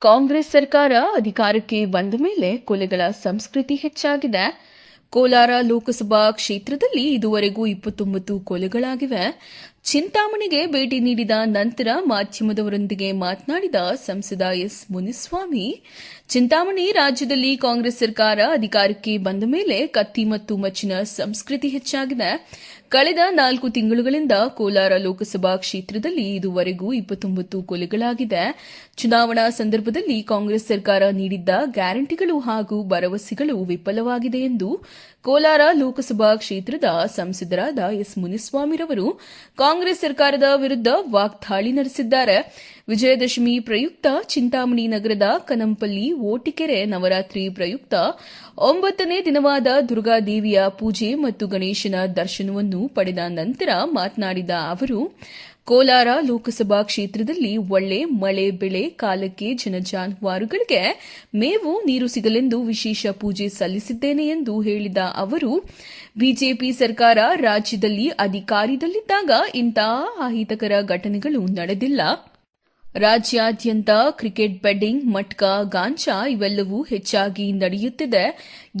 ಕಾಂಗ್ರೆಸ್ ಸರ್ಕಾರ ಅಧಿಕಾರಕ್ಕೆ ಬಂದ ಮೇಲೆ ಕೊಲೆಗಳ ಸಂಸ್ಕೃತಿ ಹೆಚ್ಚಾಗಿದೆ. ಕೋಲಾರ ಲೋಕಸಭಾ ಕ್ಷೇತ್ರದಲ್ಲಿ ಇದುವರೆಗೂ ಇಪ್ಪತ್ತೊಂಬತ್ತು ಕೊಲೆಗಳಾಗಿವೆ. ಚಿಂತಾಮಣಿಗೆ ಭೇಟಿ ನೀಡಿದ ನಂತರ ಮಾಧ್ಯಮದವರೊಂದಿಗೆ ಮಾತನಾಡಿದ ಸಂಸದ ಎಸ್ ಮುನಿಸ್ವಾಮಿ, ಚಿಂತಾಮಣಿ ರಾಜ್ಯದಲ್ಲಿ ಕಾಂಗ್ರೆಸ್ ಸರ್ಕಾರ ಅಧಿಕಾರಕ್ಕೆ ಬಂದ ಮೇಲೆ ಕತ್ತಿ ಮತ್ತು ಮಚ್ಚಿನ ಸಂಸ್ಕೃತಿ ಹೆಚ್ಚಾಗಿದೆ. ಕಳೆದ ನಾಲ್ಕು ತಿಂಗಳುಗಳಿಂದ ಕೋಲಾರ ಲೋಕಸಭಾ ಕ್ಷೇತ್ರದಲ್ಲಿ ಇದುವರೆಗೂ ಇಪ್ಪತ್ತೊಂಬತ್ತು ಕೊಲೆಗಳಾಗಿದೆ. ಚುನಾವಣಾ ಸಂದರ್ಭದಲ್ಲಿ ಕಾಂಗ್ರೆಸ್ ಸರ್ಕಾರ ನೀಡಿದ್ದ ಗ್ಯಾರಂಟಿಗಳು ಹಾಗೂ ಭರವಸೆಗಳು ವಿಫಲವಾಗಿದೆ ಎಂದು ಕೋಲಾರ ಲೋಕಸಭಾ ಕ್ಷೇತ್ರದ ಸಂಸದರಾದ ಎಸ್ ಮುನಿಸ್ವಾಮಿರವರು, ಕಾಂಗ್ರೆಸ್ ಸರ್ಕಾರದ ವಿರುದ್ಧ ವಾಗ್ದಾಳಿ ನಡೆಸಿದ್ದಾರೆ. ವಿಜಯದಶಮಿ ಪ್ರಯುಕ್ತ ಚಿಂತಾಮಣಿ ನಗರದ ಕನಂಪಲ್ಲಿ ಓಟಿಕೆರೆ ನವರಾತ್ರಿ ಪ್ರಯುಕ್ತ ಒಂಬತ್ತನೇ ದಿನವಾದ ದುರ್ಗಾದೇವಿಯ ಪೂಜೆ ಮತ್ತು ಗಣೇಶನ ದರ್ಶನವನ್ನು ಪಡೆದ ನಂತರ ಮಾತನಾಡಿದ ಅವರು ಕೋಲಾರ ಲೋಕಸಭಾ ಕ್ಷೇತ್ರದಲ್ಲಿ ಒಳ್ಳೆ ಮಳೆ ಬೆಳೆ ಕಾಲಕ್ಕೆ ಜನಜಾನುವಾರುಗಳಿಗೆ ಮೇವು ನೀರು ಸಿಗಲೆಂದು ವಿಶೇಷ ಪೂಜೆ ಸಲ್ಲಿಸಿದ್ದೇನೆ ಎಂದು ಹೇಳಿದ ಅವರು, ಬಿಜೆಪಿ ಸರ್ಕಾರ ರಾಜ್ಯದಲ್ಲಿ ಅಧಿಕಾರದಲ್ಲಿದ್ದಾಗ ಇಂತಹ ಅಹಿತಕರ ಘಟನೆಗಳು ನಡೆದಿಲ್ಲ. ರಾಜ್ಯಾದ್ಯಂತ ಕ್ರಿಕೆಟ್ ಬೆಡ್ಡಿಂಗ್, ಮಟ್ಕ ಗಾಂಜಾ ಇವೆಲ್ಲವೂ ಹೆಚ್ಚಾಗಿ ನಡೆಯುತ್ತಿದೆ.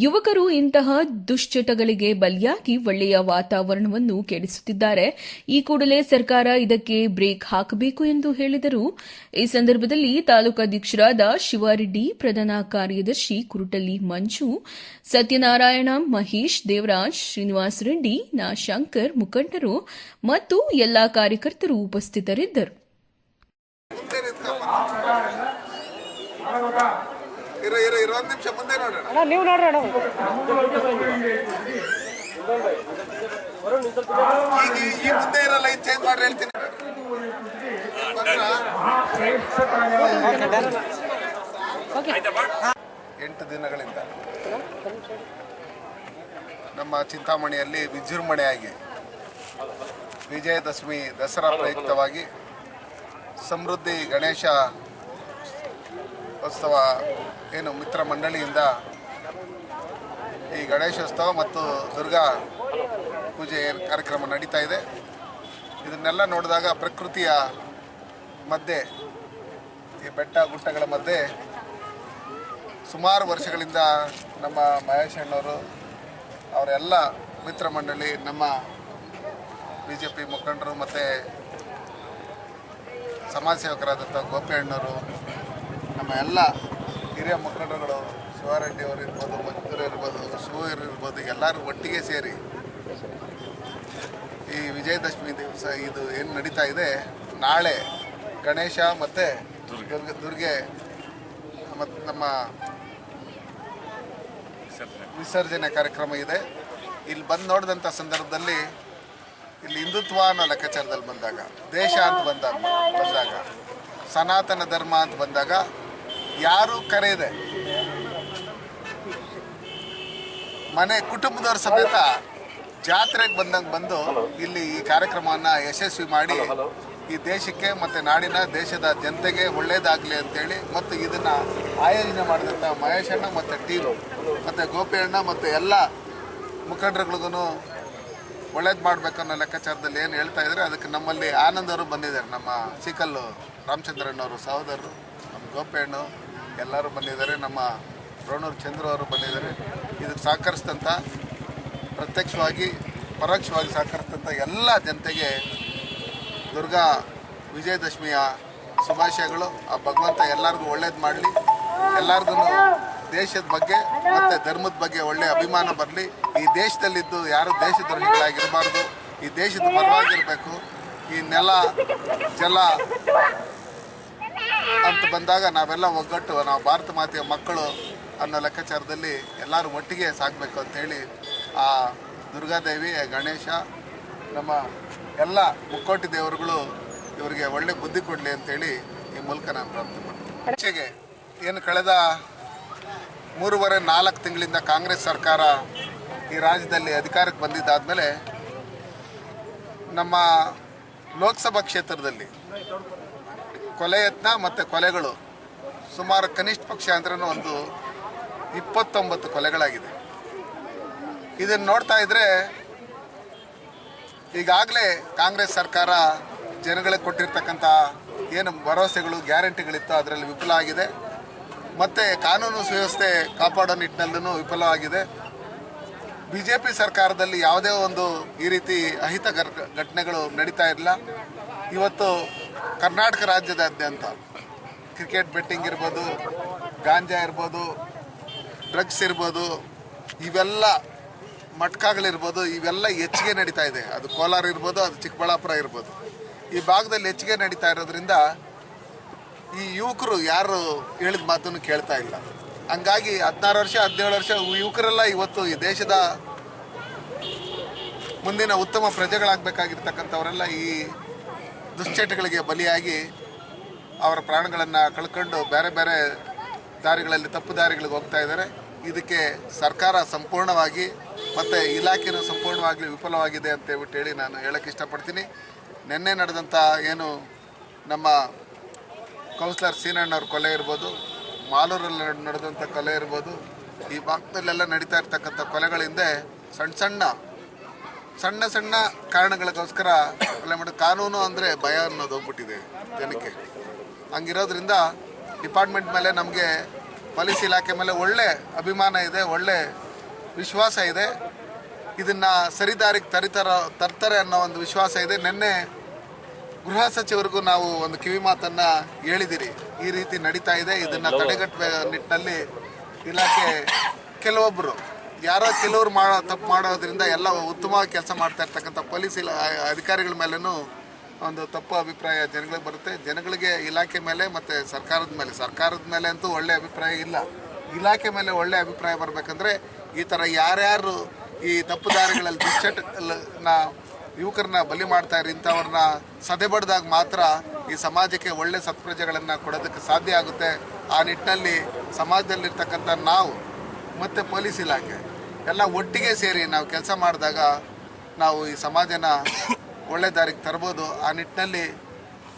ಯುವಕರು ಇಂತಹ ದುಶ್ಚಟಗಳಿಗೆ ಬಲಿಯಾಗಿ ಒಳ್ಳೆಯ ವಾತಾವರಣವನ್ನು ಕೆಡಿಸುತ್ತಿದ್ದಾರೆ. ಈ ಕೂಡಲೇ ಸರ್ಕಾರ ಇದಕ್ಕೆ ಬ್ರೇಕ್ ಹಾಕಬೇಕು ಎಂದು ಹೇಳಿದರು. ಈ ಸಂದರ್ಭದಲ್ಲಿ ತಾಲೂಕಾಧ್ಯಕ್ಷರಾದ ಶಿವಾರೆಡ್ಡಿ, ಪ್ರಧಾನ ಕಾರ್ಯದರ್ಶಿ ಕುರುಟಲಿ ಮಂಜು, ಸತ್ಯನಾರಾಯಣ, ಮಹೇಶ್, ದೇವರಾಜ್, ಶ್ರೀನಿವಾಸ ರೆಡ್ಡಿ, ನಾ ಶಂಕರ್ ಮುಖಂಡರು ಮತ್ತು ಎಲ್ಲಾ ಕಾರ್ಯಕರ್ತರು ಉಪಸ್ಥಿತರಿದ್ದರು ಮುಂದೆ ನಿಂತ್ಕಪ್ಪ ಇರು ಇರು ಇರು ನಿಮಿಷ ಮುಂದೆ ನೋಡೋಣ ಅಣ್ಣ ನೀವು ನೋಡ್ರಿ ಅಣ್ಣ ಈಗ ಈ- ಮುಂದೆ ಇರಲ್ಲ ಇದು ಚೇಂಜ್ ಮಾಡ್ರಿ ಹೇಳ್ತೀನಿ? ಎಂಟು ದಿನಗಳಿಂದ ನಮ್ಮ ಚಿಂತಾಮಣಿಯಲ್ಲಿ ವಿಜೃಂಭಣೆಯಾಗಿ ವಿಜಯದಶಮಿ ದಸರಾ ಪ್ರಯುಕ್ತವಾಗಿ ಸಮೃದ್ಧಿ ಗಣೇಶ ಉತ್ಸವ ಏನು ಮಿತ್ರ ಮಂಡಳಿಯಿಂದ ಈ ಗಣೇಶೋತ್ಸವ ಮತ್ತು ದುರ್ಗಾ ಪೂಜೆ ಕಾರ್ಯಕ್ರಮ ನಡೀತಾ ಇದೆ. ಇದನ್ನೆಲ್ಲ ನೋಡಿದಾಗ ಪ್ರಕೃತಿಯ ಮಧ್ಯೆ, ಈ ಬೆಟ್ಟ ಗುಡ್ಡಗಳ ಮಧ್ಯೆ ಸುಮಾರು ವರ್ಷಗಳಿಂದ ನಮ್ಮ ಮಹೇಶ್ ಅಣ್ಣವರು ಅವರೆಲ್ಲ ಮಿತ್ರ ಮಂಡಳಿ, ನಮ್ಮ ಬಿ ಜೆ ಪಿ ಮುಖಂಡರು ಮತ್ತು ಸಮಾಜ ಸೇವಕರಾದಂಥ ಗೋಪಿ ಅಣ್ಣವರು ನಮ್ಮ ಎಲ್ಲ ಹಿರಿಯ ಮುಖಂಡರುಗಳು, ಶಿವಾರೆಡ್ಡಿ ಅವರು ಇರ್ಬೋದು ಮಂಜೂರು ಇರ್ಬೋದು ಇರ್ಬೋದು, ಎಲ್ಲರೂ ಒಟ್ಟಿಗೆ ಸೇರಿ ಈ ವಿಜಯದಶಮಿ ದಿವಸ ಇದು ಏನು ನಡೀತಾ ಇದೆ, ನಾಳೆ ಗಣೇಶ ಮತ್ತು ದುರ್ಗ ದುರ್ಗೆ ಮತ್ತು ನಮ್ಮ ವಿಸರ್ಜನೆ ಕಾರ್ಯಕ್ರಮ ಇದೆ. ಇಲ್ಲಿ ಬಂದು ನೋಡಿದಂಥ ಸಂದರ್ಭದಲ್ಲಿ ಇಲ್ಲಿ ಹಿಂದುತ್ವ ಅನ್ನೋ ಲೆಕ್ಕಾಚಾರದಲ್ಲಿ ಬಂದಾಗ, ದೇಶ ಅಂತ ಬಂದಾಗ ಬಂದಾಗ, ಸನಾತನ ಧರ್ಮ ಅಂತ ಬಂದಾಗ ಯಾರು ಕರೆಯದೆ ಮನೆ ಕುಟುಂಬದವ್ರ ಸಮೇತ ಜಾತ್ರೆಗೆ ಬಂದಂಗೆ ಬಂದು ಇಲ್ಲಿ ಈ ಕಾರ್ಯಕ್ರಮವನ್ನು ಯಶಸ್ವಿ ಮಾಡಿ ಈ ದೇಶಕ್ಕೆ ಮತ್ತು ನಾಡಿನ ದೇಶದ ಜನತೆಗೆ ಒಳ್ಳೇದಾಗಲಿ ಅಂತೇಳಿ ಮತ್ತು ಇದನ್ನು ಆಯೋಜನೆ ಮಾಡಿದಂಥ ಮಹೇಶ್ ಅಣ್ಣ ಮತ್ತು ಟೀಮ್ ಮತ್ತು ಗೋಪಿ ಅಣ್ಣ ಮತ್ತು ಎಲ್ಲ ಮುಖಂಡರುಗಳಿಗೂ ಒಳ್ಳೇದು ಮಾಡಬೇಕು ಅನ್ನೋ ಲೆಕ್ಕಾಚಾರದಲ್ಲಿ ಏನು ಹೇಳ್ತಾ ಇದ್ದಾರೆ ಅದಕ್ಕೆ ನಮ್ಮಲ್ಲಿ ಆನಂದ್ ಅವರು ಬಂದಿದ್ದಾರೆ ನಮ್ಮ ಸಿಕಲ್ಲು ರಾಮಚಂದ್ರಣ್ಣವರು ಸಹೋದರರು ನಮ್ಮ ಗೋಪೇಣ್ಣು ಎಲ್ಲರೂ ಬಂದಿದ್ದಾರೆ. ನಮ್ಮ ರೋಣೂರು ಚಂದ್ರ ಅವರು ಬಂದಿದ್ದಾರೆ. ಇದಕ್ಕೆ ಸಹಕರಿಸಿದಂಥ ಪ್ರತ್ಯಕ್ಷವಾಗಿ, ಪರೋಕ್ಷವಾಗಿ ಸಹಕರಿಸಿದಂಥ ಎಲ್ಲ ಜನತೆಗೆ ದುರ್ಗಾ ವಿಜಯದಶಮಿಯ ಶುಭಾಶಯಗಳು. ಆ ಭಗವಂತ ಎಲ್ಲರಿಗೂ ಒಳ್ಳೇದು ಮಾಡಲಿ. ಎಲ್ಲರಿಗೂ ದೇಶದ ಬಗ್ಗೆ ಮತ್ತು ಧರ್ಮದ ಬಗ್ಗೆ ಒಳ್ಳೆಯ ಅಭಿಮಾನ ಬರಲಿ. ಈ ದೇಶದಲ್ಲಿದ್ದು ಯಾರು ದೇಶದ್ರೋಹಿಗಳಾಗಿರಬಾರ್ದು ಈ ದೇಶದ ಪರವಾಗಿರಬೇಕು. ಈ ನೆಲ, ಜಲ ಅಂತ ಬಂದಾಗ ನಾವೆಲ್ಲ ಒಗ್ಗಟ್ಟು, ನಾವು ಭಾರತ ಮಾತೆಯ ಮಕ್ಕಳು ಅನ್ನೋ ಲೆಕ್ಕಾಚಾರದಲ್ಲಿ ಎಲ್ಲರೂ ಒಟ್ಟಿಗೆ ಸಾಗಬೇಕು ಅಂತೇಳಿ ಆ ದುರ್ಗಾದೇವಿ, ಗಣೇಶ, ನಮ್ಮ ಎಲ್ಲ ಮುಕ್ಕೋಟಿ ದೇವರುಗಳು ಇವರಿಗೆ ಒಳ್ಳೆ ಬುದ್ಧಿ ಕೊಡಲಿ ಅಂತೇಳಿ ಈ ಮೂಲಕ ನಾನು ಪ್ರಾರ್ಥನೆ ಏನು ಕಳೆದ ಮೂರುವರೆ, ನಾಲ್ಕು ತಿಂಗಳಿಂದ ಕಾಂಗ್ರೆಸ್ ಸರ್ಕಾರ ಈ ರಾಜ್ಯದಲ್ಲಿ ಅಧಿಕಾರಕ್ಕೆ ಬಂದಿದ್ದಾದಮೇಲೆ ನಮ್ಮ ಲೋಕಸಭಾ ಕ್ಷೇತ್ರದಲ್ಲಿ ಕೊಲೆ ಯತ್ನ ಮತ್ತು ಕೊಲೆಗಳು. ಸುಮಾರು ಕನಿಷ್ಠ ಪಕ್ಷ ಅಂದ್ರೆ ಒಂದು ಇಪ್ಪತ್ತೊಂಬತ್ತು ಕೊಲೆಗಳಾಗಿದೆ. ಇದನ್ನು ನೋಡ್ತಾ ಇದ್ರೆ ಈಗಾಗಲೇ ಕಾಂಗ್ರೆಸ್ ಸರ್ಕಾರ ಜನಗಳಿಗೆ ಕೊಟ್ಟಿರ್ತಕ್ಕಂಥ ಏನು ಭರವಸೆಗಳು, ಗ್ಯಾರಂಟಿಗಳಿತ್ತು ಅದರಲ್ಲಿ ವಿಫಲ ಆಗಿದೆ. ಮತ್ತು ಕಾನೂನು ಸುವ್ಯವಸ್ಥೆ ಕಾಪಾಡೋ ನಿಟ್ಟಿನಲ್ಲೂ ವಿಫಲವಾಗಿದೆ ಬಿ ಜೆ ಪಿ ಸರ್ಕಾರದಲ್ಲಿ ಯಾವುದೇ ಒಂದು ಈ ರೀತಿ ಅಹಿತ ಘಟನೆಗಳು ನಡೀತಾ ಇರಲಿಲ್ಲ. ಇವತ್ತು ಕರ್ನಾಟಕ ರಾಜ್ಯದಾದ್ಯಂತ ಕ್ರಿಕೆಟ್ ಬೆಟ್ಟಿಂಗ್ ಇರ್ಬೋದು, ಗಾಂಜಾ ಇರ್ಬೋದು, ಡ್ರಗ್ಸ್ ಇರ್ಬೋದು, ಇವೆಲ್ಲ ಮಟ್ಕಾಗಳಿರ್ಬೋದು ಇವೆಲ್ಲ ಹೆಚ್ಚಿಗೆ ನಡೀತಾ ಇದೆ. ಅದು ಕೋಲಾರ ಇರ್ಬೋದು, ಅದು ಚಿಕ್ಕಬಳ್ಳಾಪುರ ಇರ್ಬೋದು. ಈ ಭಾಗದಲ್ಲಿ ಹೆಚ್ಚಿಗೆ ನಡೀತಾ ಇರೋದ್ರಿಂದ ಈ ಯುವಕರು ಯಾರು ಹೇಳಿದ ಮಾತನ್ನು ಕೇಳ್ತಾ ಇಲ್ಲ. ಹಂಗಾಗಿ ಹದಿನಾರು ವರ್ಷ, ಹದಿನೇಳು ವರ್ಷ ಯುವಕರೆಲ್ಲ ಇವತ್ತು ಈ ದೇಶದ ಮುಂದಿನ ಉತ್ತಮ ಪ್ರಜೆಗಳಾಗಬೇಕಾಗಿರ್ತಕ್ಕಂಥವರೆಲ್ಲ ಈ ದುಶ್ಚಟಗಳಿಗೆ ಬಲಿಯಾಗಿ ಅವರ ಪ್ರಾಣಗಳನ್ನು ಕಳ್ಕೊಂಡು ಬೇರೆ ಬೇರೆ ದಾರಿಗಳಲ್ಲಿ, ತಪ್ಪು ದಾರಿಗಳಿಗೆ ಹೋಗ್ತಾ ಇದ್ದಾರೆ. ಇದಕ್ಕೆ ಸರ್ಕಾರ ಸಂಪೂರ್ಣವಾಗಿ ಮತ್ತು ಇಲಾಖೆಯೂ ಸಂಪೂರ್ಣವಾಗಿ ವಿಫಲವಾಗಿದೆ ಅಂತ ಹೇಳ್ಬಿಟ್ಟು ಹೇಳಿ ನಾನು ಹೇಳಕ್ಕೆ ಇಷ್ಟಪಡ್ತೀನಿ. ನಿನ್ನೆ ನಡೆದಂಥ ಏನು ನಮ್ಮ ಕೌನ್ಸಿಲರ್ ಸೀನಣ್ಣವ್ರ ಕೊಲೆ ಇರ್ಬೋದು, ಮಾಲೂರಲ್ಲಿ ನಡ್- ನಡೆದಂಥ ಕೊಲೆ ಇರ್ಬೋದು, ಈ ಭಾಗದಲ್ಲೆಲ್ಲ ನಡೀತಾ ಇರ್ತಕ್ಕಂಥ ಕೊಲೆಗಳ ಹಿಂದೆ ಸಣ್ಣ ಸಣ್ಣ ಸಣ್ಣ ಸಣ್ಣ ಕಾರಣಗಳಿಗೋಸ್ಕರ ಅಲ್ಲ ಮಾಡಿ ಕಾನೂನು ಅಂದರೆ ಭಯ ಅನ್ನೋದು ಹೋಗ್ಬಿಟ್ಟಿದೆ ಜನಕ್ಕೆ. ಹಂಗಿರೋದ್ರಿಂದ ಡಿಪಾರ್ಟ್ಮೆಂಟ್ ಮೇಲೆ ನಮಗೆ ಪೊಲೀಸ್ ಇಲಾಖೆ ಮೇಲೆ ಒಳ್ಳೆ ಅಭಿಮಾನ ಇದೆ ಒಳ್ಳೆ ವಿಶ್ವಾಸ ಇದೆ. ಇದನ್ನು ಸರಿದಾರಿಗೆ ತರಿತಾರ ತರ್ತಾರೆ ಅನ್ನೋ ಒಂದು ವಿಶ್ವಾಸ ಇದೆ. ನಿನ್ನೆ ಗೃಹ ಸಚಿವರಿಗೂ ನಾವು ಒಂದು ಕಿವಿ ಮಾತನ್ನು ಹೇಳಿದಿರಿ. ಈ ರೀತಿ ನಡೀತಾ ಇದೆ. ಇದನ್ನು ತಡೆಗಟ್ಟುವ ನಿಟ್ಟಿನಲ್ಲಿ ಇಲಾಖೆ ಕೆಲವೊಬ್ಬರು ಯಾರೋ ಕೆಲವರು ಮಾಡೋ ತಪ್ಪು ಮಾಡೋದ್ರಿಂದ ಎಲ್ಲ ಉತ್ತಮವಾಗಿ ಕೆಲಸ ಮಾಡ್ತಾ ಇರ್ತಕ್ಕಂಥ ಪೊಲೀಸ್ ಇಲಾ, ಅಧಿಕಾರಿಗಳ ಮೇಲೂ ಒಂದು ತಪ್ಪು ಅಭಿಪ್ರಾಯ ಜನಗಳಿಗೆ ಬರುತ್ತೆ. ಜನಗಳಿಗೆ ಇಲಾಖೆ ಮೇಲೆ ಮತ್ತು ಸರ್ಕಾರದ ಮೇಲೆ. ಸರ್ಕಾರದ ಮೇಲೆ ಅಂತೂ ಒಳ್ಳೆ ಅಭಿಪ್ರಾಯ ಇಲ್ಲ. ಇಲಾಖೆ ಮೇಲೆ ಒಳ್ಳೆ ಅಭಿಪ್ರಾಯ ಬರಬೇಕಂದ್ರೆ ಈ ಥರ ಯಾರ್ಯಾರು ಈ ತಪ್ಪು ದಾರಿಗಳಲ್ಲಿ ಯುವಕರನ್ನ ಬಲಿ ಮಾಡ್ತಾ ಇರೋ ಇಂಥವ್ರನ್ನ ಸದೆಬಡ್ದಾಗ ಮಾತ್ರ ಈ ಸಮಾಜಕ್ಕೆ ಒಳ್ಳೆ ಸತ್ಪ್ರಜೆಗಳನ್ನು ಕೊಡೋದಕ್ಕೆ ಸಾಧ್ಯ ಆಗುತ್ತೆ. ಆ ನಿಟ್ಟಿನಲ್ಲಿ ಸಮಾಜದಲ್ಲಿರ್ತಕ್ಕಂಥ ನಾವು ಮತ್ತು ಪೊಲೀಸ್ ಇಲಾಖೆ ಎಲ್ಲ ಒಟ್ಟಿಗೆ ಸೇರಿ ನಾವು ಕೆಲಸ ಮಾಡಿದಾಗ ನಾವು ಈ ಸಮಾಜನ ಒಳ್ಳೆ ದಾರಿಗೆ ತರ್ಬೋದು. ಆ ನಿಟ್ಟಿನಲ್ಲಿ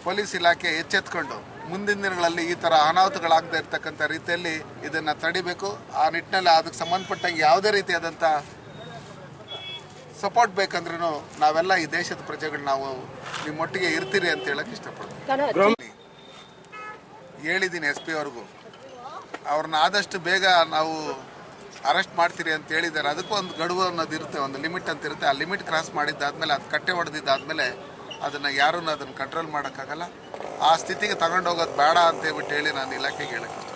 ಪೊಲೀಸ್ ಇಲಾಖೆ ಎಚ್ಚೆತ್ಕೊಂಡು ಮುಂದಿನ ದಿನಗಳಲ್ಲಿ ಈ ಥರ ಅನಾಹುತಗಳಾಗದೇ ಇರ್ತಕ್ಕಂಥ ರೀತಿಯಲ್ಲಿ ಇದನ್ನು ತಡಿಬೇಕು. ಆ ನಿಟ್ಟಿನಲ್ಲಿ ಅದಕ್ಕೆ ಸಂಬಂಧಪಟ್ಟಂಗೆ ಯಾವುದೇ ರೀತಿಯಾದಂಥ ಸಪೋರ್ಟ್ ಬೇಕಂದ್ರೂ ನಾವೆಲ್ಲ ಈ ದೇಶದ ಪ್ರಜೆಗಳು ನಾವು ನಿಮ್ಮೊಟ್ಟಿಗೆ ಇರ್ತೀರಿ ಅಂತ ಹೇಳೋಕೆ ಇಷ್ಟಪಡ್ತೀನಿ. ಹೇಳಿದ್ದೀನಿ ಎಸ್ ಪಿ ಅವ್ರಿಗೂ. ಅವ್ರನ್ನ ಆದಷ್ಟು ಬೇಗ ನಾವು ಅರೆಸ್ಟ್ ಮಾಡ್ತೀರಿ ಅಂತ ಹೇಳಿದ್ದಾರೆ. ಅದಕ್ಕೂ ಒಂದು ಗಡುವು ಅನ್ನೋದು ಇರುತ್ತೆ, ಒಂದು ಲಿಮಿಟ್ ಅಂತ ಇರುತ್ತೆ. ಆ ಲಿಮಿಟ್ ಕ್ರಾಸ್ ಮಾಡಿದ್ದಾದ್ಮೇಲೆ, ಅದು ಕಟ್ಟೆ ಹೊಡೆದಿದ್ದಾದ್ಮೇಲೆ ಅದನ್ನು ಯಾರೂ ಅದನ್ನು ಕಂಟ್ರೋಲ್ ಮಾಡೋಕ್ಕಾಗಲ್ಲ. ಆ ಸ್ಥಿತಿಗೆ ತಗೊಂಡೋಗೋದು ಬೇಡ ಅಂತ ಹೇಳ್ಬಿಟ್ಟು ಹೇಳಿ ನಾನು ಇಲಾಖೆಗೆ ಹೇಳಕ್ಕೆ